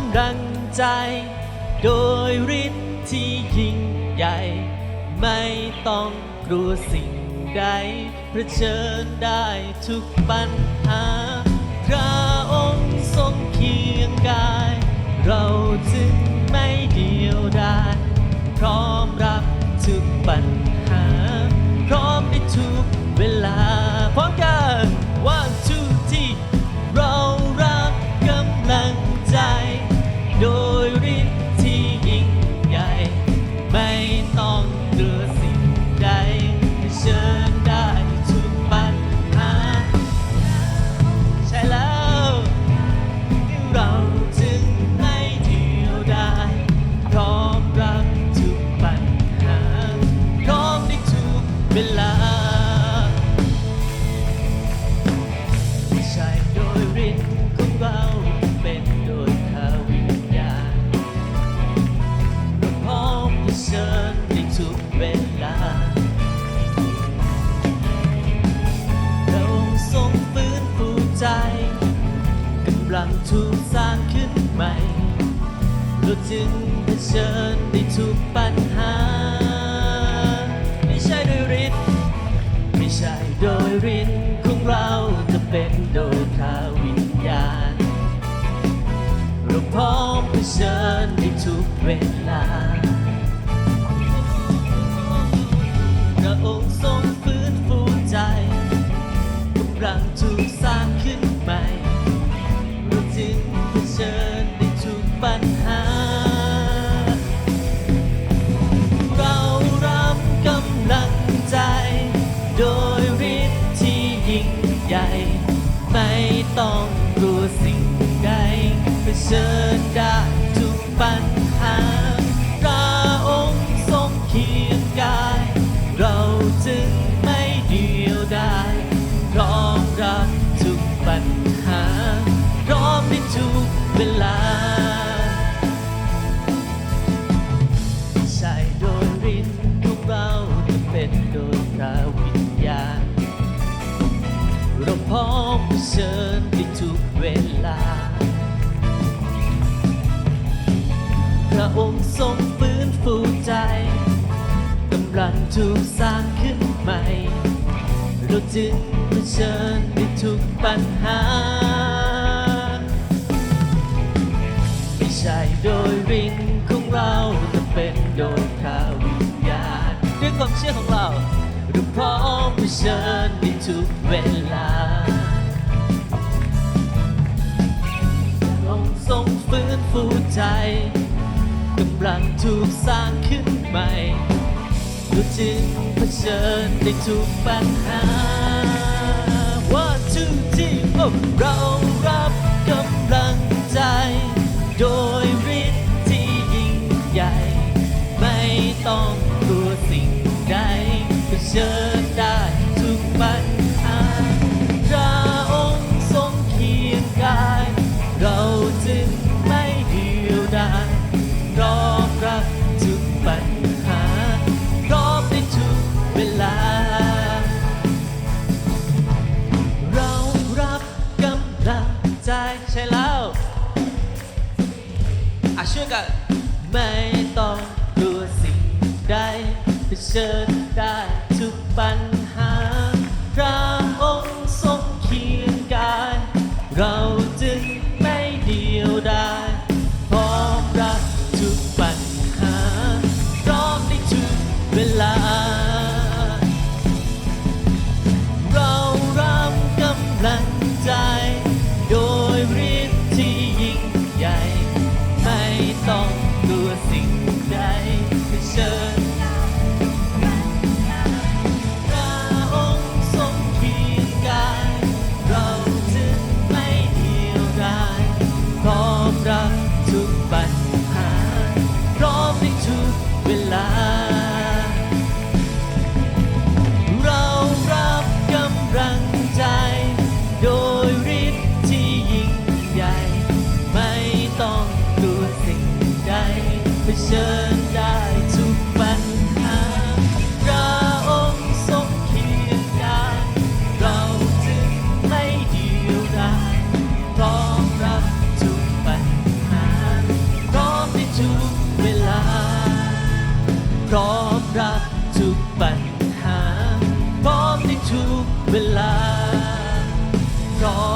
ำลังใจ โดยฤทธิ์ที่ยิ่งใหญ่ ไม่ต้องกลัวสิ่งใดเผชิญได้ทุกปัญหา พระองค์ทรงเคียงกาย เราจึงไม่เดียวดาย เวลาไม่ใช่โดยฤทธิ์ของเราเป็นโดยพระวิญญาณเราพร้อมเผชิญในทุกเวลาเราทรงฟื้นฟูใจกำลังถูกสร้างขึ้นใหม่เราจึงเผชิญในทุกปัญหา มเผชิญในทุกเวลาพระองค์ทรงฟื้นฟูใจกำลังถูกสร้างขึ้นใหม่เราจึงเผชิญในทุกปัญหา เรารับกำลังใจ โดยฤทธิ์ที่ยิ่งใหญ่ ไม่ต้องกลัวสิ่งใดเผชิญ มเผชิญในทุกเวลา พระองค์ทรงฟื้นฟูใจกำลังถูกสร้างขึ้นใหม่ เราจึงเผชิญในทุกปัญหา ไม่ใช่โดยฤทธิ์ของเราแต่เป็นโดยพระวิญญาณด้วยความเชื่อของเราเราพร้อมเผชิญ ฟื้นฟูใจกำลังถูกสร้างขึ้นใหม่เราจึงเผชิญในทุกปัญหา One two three โอ้เรารับกำลังใจ โดยฤทธิ์ที่ยิ่งใหญ่ ไม่ต้องกลัวสิ่งใดเผชิญ จะไม่ต้องกลัวสิ่งใดเผชิญได้ทุกปัญหา เผชิญได้ทุกปัญหาพระองค์ทรงเคียงข้างเราจึงไม่เดียวดายพร้อมรับทุกปัญหาพร้อมในทุกเวลา พร้อมรับทุกปัญหาพร้อมในทุกเวลาพร้อม